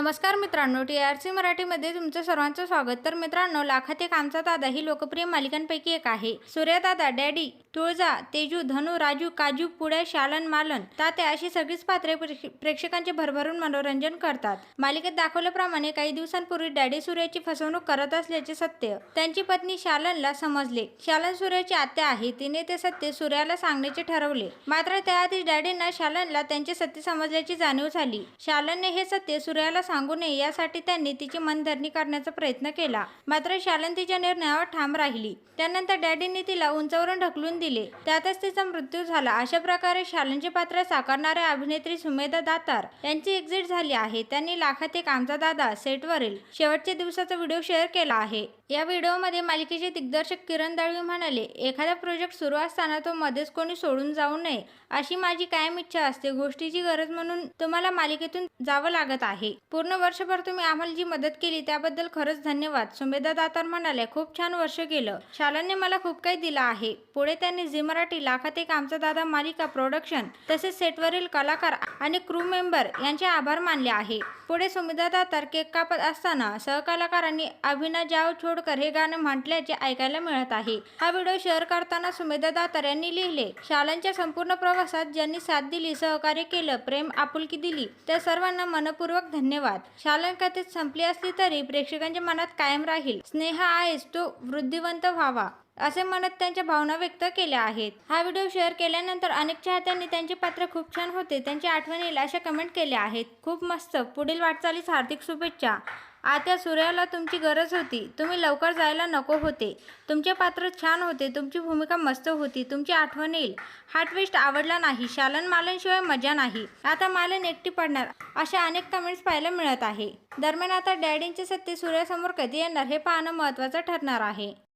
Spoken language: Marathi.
नमस्कार मित्रांनो टी आर सी मराठीमध्ये तुमचं सर्वांचं स्वागत. तर मित्रांनो लाखाते कामचा दादा ही लोकप्रिय मालिकांपैकी एक आहे. सूर्यदादा डॅडी तुळजा तेजू धनु राजू काजू पुढे शालन मालन तात्या अशी सगळीच पात्रे प्रेक्ष- प्रेक्षकांचे भरभरून मनोरंजन करतात. मालिकेत दाखवल्याप्रमाणे काही दिवसांपूर्वी डॅडी सूर्याची फसवणूक करत असल्याचे सत्य त्यांची पत्नी शालनला समजले. शालन सूर्याची आत्या आहे तिने ते सत्य सूर्याला सांगण्याचे ठरवले. मात्र त्याआधी डॅडींना शालनला त्यांचे सत्य समजल्याची जाणीव झाली. शालनने हे सत्य सूर्याला सांगू नये यासाठी त्यांनी तिची मनधरणी करण्याचा प्रयत्न केला. मात्र शालन तिच्या निर्णयावर ठाम राहिली. त्यानंतर डॅडींनी तिला उंचावरून ढकलून दिले. त्यातच तिचा मृत्यू झाला. अशा प्रकारे शालनचे पात्र साकारणाऱ्या अभिनेत्री सुमेधा दातार यांची एक्झिट झाली आहे. त्यांनी लाखात एक आमचा दादा सेटवरील शेवटच्या दिवसाचा व्हिडिओ शेअर केला आहे. या व्हिडिओमध्ये मालिकेचे दिग्दर्शक किरण दळवी म्हणाले एखादा प्रोजेक्ट सुरू असताना तो मध्येच कोणी सोडून जाऊ नये. अशी माझी कायम इच्छा असते. गोष्टीची गरज म्हणून तुम्हाला मालिकेतून जावं लागत आहे. पूर्ण वर्षभर तुम्ही आम्हाला जी मदत केली त्याबद्दल खरंच धन्यवाद. सुमेधा दातार म्हणाले खूप छान वर्ष केलं. शालनने मला खूप काही दिलं आहे. पुढे त्यांनी झी मराठी लाखात एक आमचा दादा मालिका प्रोडक्शन तसेच सेटवरील कलाकार आणि क्रू मेंबर यांचे आभार मानले आहे. पुढे सुमेधा दातार केक कापत असताना सहकलाकारांनी अभिनय जाव छोडकर हे गाणं म्हटल्याचे ऐकायला मिळत आहे. हा व्हिडिओ शेअर करताना सुमेधा दातार यांनी लिहिले शालनच्या संपूर्ण प्रवासात ज्यांनी साथ दिली सहकार्य केलं प्रेम आपुलकी दिली त्या सर्वांना मनपूर्वक धन्यवाद. शालन कथेत संपली असली तरी प्रेक्षकांच्या मनात कायम राहील. स्नेह आहेस तो वृद्धिवंत व्हावा. असे म्हणत त्यांच्या भावना व्यक्त केल्या आहेत. हा व्हिडिओ शेअर केल्यानंतर अनेक चाहत्यांनी त्यांचे पात्र खूप छान होते. त्यांची आठवण येईल अशा कमेंट केल्या आहेत. खूप मस्त. पुढील वाटचालीस हार्दिक शुभेच्छा. आता सूर्याला तुमची गरज होती. तुम्ही लवकर जायला नको होते. तुमचे पात्र छान होते. तुमची भूमिका मस्त होती. तुमची आठवण येईल. हा ट्विस्ट आवडला नाही. शालन मालनशिवाय मजा नाही. आता मालन एकटी पडणार. अशा अनेक कमेंट्स पाहायला मिळत आहे. दरम्यान आता डॅडींचे सत्य सूर्यासमोर कधी येणार हे पाहणं महत्त्वाचं ठरणार आहे.